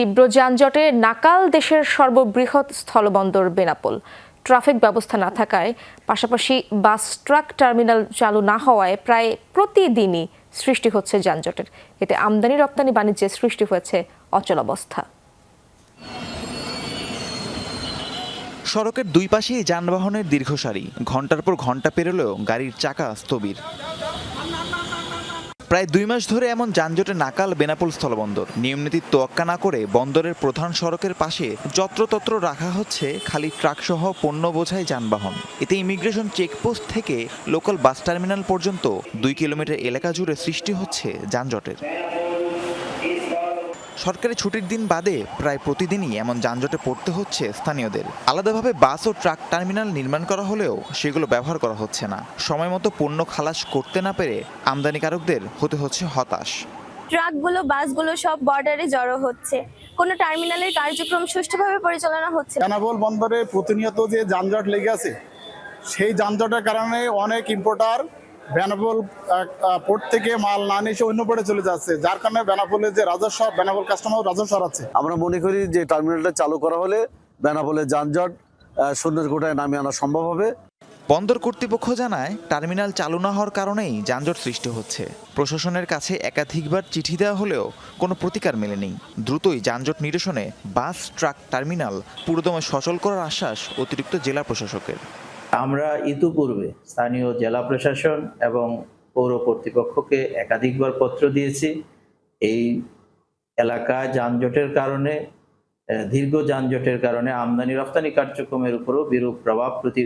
তীব্র যানজটে নাকাল দেশের সর্ববৃহৎ স্থলবন্দর বেনাপোল। ট্রাফিক ব্যবস্থা না থাকায় পাশাপাশি বাস, ট্রাক, টার্মিনাল চালু না হওয়ায় প্রায় প্রতিদিনই সৃষ্টি হচ্ছে যানজটের। এতে আমদানি, রপ্তানি, বাণিজ্যে সৃষ্টি হয়েছে অচলাবস্থা সড়কের দুই পাশেই যানবাহনের দীর্ঘ সারি ঘণ্টার পর ঘণ্টা পেরোলেও গাড়ির চাকা স্থবির। প্রায় দুই মাস ধরে এমন যানজটে নাকাল বেনাপোল স্থলবন্দর। নিয়মনীতির তোয়াক্কা না করে বন্দরের প্রধান সড়কের পাশে যত্রতত্র রাখা হচ্ছে খালি ট্রাকসহ পণ্য বোঝাই যানবাহন। এতে ইমিগ্রেশন চেকপোস্ট থেকে লোকাল বাস টার্মিনাল পর্যন্ত দুই কিলোমিটার এলাকা জুড়ে সৃষ্টি হচ্ছে যানজটের। সরকারি ছুটির দিন বাদে প্রায় প্রতিদিনই এমন যানজটে পড়তে হচ্ছে স্থানীয়দের। আলাদাভাবে বাস ও ট্রাক টার্মিনাল নির্মাণ করা হলেও সেগুলো ব্যবহার করা হচ্ছে না। সময় মতো পণ্য খালাস করতে না পেরে আমদানিকারকদের হতে হচ্ছে হতাশ। ট্রাকগুলো বাসগুলো সব বর্ডারে জড়ো হচ্ছে। কোনো টার্মিনালের কার্যক্রম সুষ্ঠুভাবে পরিচালনা হচ্ছে না। বেনাপোল বন্দরে প্রতিনিয়ত যে যানজট লেগে আছে সেই যানজটের কারণে অনেক ইম্পোর্টার বেনাপোল পোর্ট থেকে মাল না নিয়ে এসে অন্য পোর্টে চলে যাচ্ছে। যার কারণে বেনাপোলের যে রাজস্ব বেনাপোল কাস্টমার রাজস্ব হারাচ্ছে। আমরা মনে করি যে টার্মিনালটা চালু করা হলে বেনাপোলের যানজট শূন্যের কোটায় নামিয়ে আনা সম্ভব হবে। বন্দর কর্তৃপক্ষ জানায় টার্মিনাল চালু না হওয়ার কারণেই যানজট সৃষ্টি হচ্ছে। প্রশাসনের কাছে একাধিকবার চিঠি দেওয়া হলেও কোনো প্রতিকার মেলেনি। দ্রুতই যানজট নিরসনে বাস ট্রাক টার্মিনাল পুরোদমে সচল করার আশ্বাস অতিরিক্ত জেলা প্রশাসকের। আমরা ইতিপূর্বে স্থানীয় জেলা প্রশাসন এবং পৌর কর্তৃপক্ষকে একাধিকবার পত্র দিয়েছি। এই এলাকায় যানজটের কারণে দীর্ঘ যানজটের কারণে আমদানি রপ্তানি কার্যক্রমের উপরও বিরূপ প্রভাব প্রতি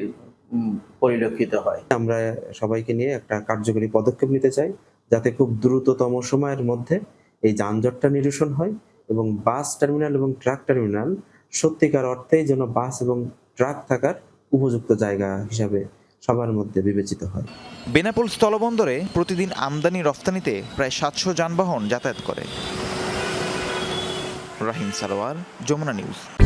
পরিলক্ষিত হয়। আমরা সবাইকে নিয়ে একটা কার্যকরী পদক্ষেপ নিতে চাই, যাতে খুব দ্রুততম সময়ের মধ্যে এই যানজটটা নিরসন হয় এবং বাস টার্মিনাল এবং ট্রাক টার্মিনাল সত্যিকার অর্থেই যেন বাস এবং ট্রাক থাকার উপযুক্ত জায়গা হিসাবে সবার মধ্যে বিবেচিত হয়। বেনাপোল স্থলবন্দরে প্রতিদিন আমদানি রফতানিতে প্রায় সাতশো যানবাহন যাতায়াত করে। রাহিম সালোয়ার, যমুনা নিউজ।